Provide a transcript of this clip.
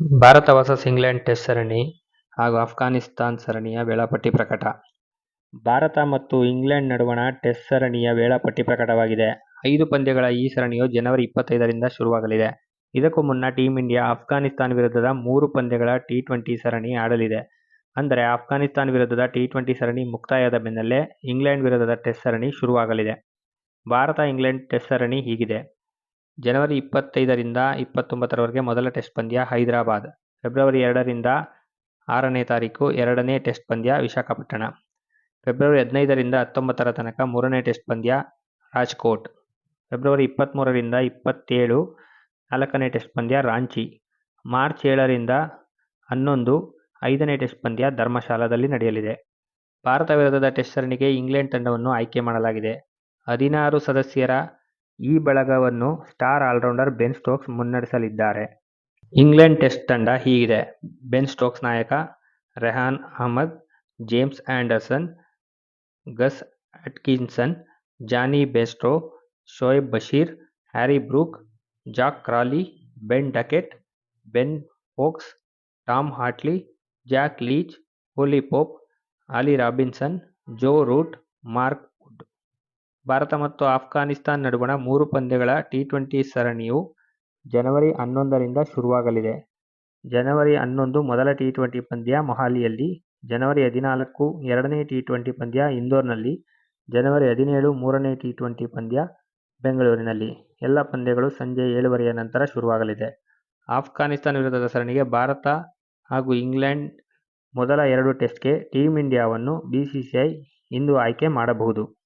Bharat versus England test ಸರಣಿ ಹಾಗೂ ಅಫ್ಘಾನಿಸ್ತಾನ್ ಸರಣಿಯ ವೇಳಾಪಟ್ಟಿ ಪ್ರಕಟ ಭಾರತ ಮತ್ತು ಇಂಗ್ಲೆಂಡ್ ನಡುವಣ ಟೆಸ್ಟ್ ಸರಣಿಯ ವೇಳಾಪಟ್ಟಿ ಪ್ರಕಟವಾಗಿದೆ. ಐದು ಪಂದ್ಯಗಳ ಈ ಸರಣಿಯು ಜನವರಿ ಇಪ್ಪತ್ತೈದರಿಂದ ಶುರುವಾಗಲಿದೆ. ಇದಕ್ಕೂ ಮುನ್ನ ಟೀಂ ಇಂಡಿಯಾ ಅಫ್ಘಾನಿಸ್ತಾನ್ ವಿರುದ್ಧದ ಮೂರು ಪಂದ್ಯಗಳ ಟಿ-ಟ್ವೆಂಟಿ ಸರಣಿ ಆಡಲಿದೆ. ಅಂದರೆ ಅಫ್ಘಾನಿಸ್ತಾನ್ ವಿರುದ್ಧದ ಟಿ-ಟ್ವೆಂಟಿ ಸರಣಿ ಮುಕ್ತಾಯದ ಬೆನ್ನಲ್ಲೇ ಇಂಗ್ಲೆಂಡ್ ವಿರುದ್ಧದ ಟೆಸ್ಟ್ ಸರಣಿ ಶುರುವಾಗಲಿದೆ. ಭಾರತ-ಇಂಗ್ಲೆಂಡ್ ಟೆಸ್ಟ್ ಸರಣಿ ಹೀಗಿದೆ. ಜನವರಿ ಇಪ್ಪತ್ತೈದರಿಂದ ಇಪ್ಪತ್ತೊಂಬತ್ತರವರೆಗೆ ಮೊದಲ ಟೆಸ್ಟ್ ಪಂದ್ಯ ಹೈದರಾಬಾದ್, ಫೆಬ್ರವರಿ ಎರಡರಿಂದ ಆರನೇ ತಾರೀಕು ಎರಡನೇ ಟೆಸ್ಟ್ ಪಂದ್ಯ ವಿಶಾಖಪಟ್ಟಣ, ಫೆಬ್ರವರಿ ಹದಿನೈದರಿಂದ ಹತ್ತೊಂಬತ್ತರ ತನಕ ಮೂರನೇ ಟೆಸ್ಟ್ ಪಂದ್ಯ ರಾಜ್ಕೋಟ್, ಫೆಬ್ರವರಿ ಇಪ್ಪತ್ತ್ಮೂರರಿಂದ ಇಪ್ಪತ್ತೇಳು ನಾಲ್ಕನೇ ಟೆಸ್ಟ್ ಪಂದ್ಯ ರಾಂಚಿ, ಮಾರ್ಚ್ ಏಳರಿಂದ ಹನ್ನೊಂದು ಐದನೇ ಟೆಸ್ಟ್ ಪಂದ್ಯ ಧರ್ಮಶಾಲಾದಲ್ಲಿ ನಡೆಯಲಿದೆ. ಭಾರತ ವಿರುದ್ಧದ ಟೆಸ್ಟ್ ಸರಣಿಗೆ ಇಂಗ್ಲೆಂಡ್ ತಂಡವನ್ನು ಆಯ್ಕೆ ಮಾಡಲಾಗಿದೆ. ಹದಿನಾರು ಸದಸ್ಯರ ಈ ಬಳಗವನ್ನು ಸ್ಟಾರ್ ಆಲ್ರೌಂಡರ್ ಬೆನ್ ಸ್ಟೋಕ್ಸ್ ಮುನ್ನಡೆಸಲಿದ್ದಾರೆ. ಇಂಗ್ಲೆಂಡ್ ಟೆಸ್ಟ್ ತಂಡ ಹೀಗಿದೆ. ಬೆನ್ ಸ್ಟೋಕ್ಸ್ ನಾಯಕ, Rehan Ahmed, James Anderson, Gus Atkinson, Jonny Bairstow, Shoaib Bashir, Harry Brook, Zak Crawley, Ben Duckett, Ben Woakes, Tom Hartley, Jack Leach, Ollie Pope, Ollie Robinson, Joe Root, Mark Wood. Bharat ಮತ್ತು ಆಫ್ಘಾನಿಸ್ತಾನ್ ನಡುವಣ ಮೂರು ಪಂದ್ಯಗಳ T twenty ಸರಣಿಯು ಜನವರಿ ಹನ್ನೊಂದರಿಂದ ಶುರುವಾಗಲಿದೆ. ಜನವರಿ ಹನ್ನೊಂದು ಮೊದಲ T twenty ಪಂದ್ಯ ಮೊಹಾಲಿಯಲ್ಲಿ, ಜನವರಿ ಹದಿನಾಲ್ಕು ಎರಡನೇ ಟಿ-ಟ್ವೆಂಟಿ ಪಂದ್ಯ ಇಂದೋರ್ನಲ್ಲಿ, ಜನವರಿ ಹದಿನೇಳು ಮೂರನೇ ಟಿ-ಟ್ವೆಂಟಿ ಪಂದ್ಯ ಬೆಂಗಳೂರಿನಲ್ಲಿ. ಎಲ್ಲ ಪಂದ್ಯಗಳು ಸಂಜೆ ಏಳುವರೆಯ ನಂತರ ಶುರುವಾಗಲಿದೆ. ಆಫ್ಘಾನಿಸ್ತಾನ ವಿರುದ್ಧದ ಸರಣಿಗೆ ಭಾರತ ಹಾಗೂ ಇಂಗ್ಲೆಂಡ್ ಮೊದಲ ಎರಡು ಟೆಸ್ಟ್ಗೆ ಟೀಮ್ ಇಂಡಿಯಾವನ್ನು ಬಿಸಿಸಿಐ ಇಂದು ಆಯ್ಕೆ ಮಾಡಬಹುದು.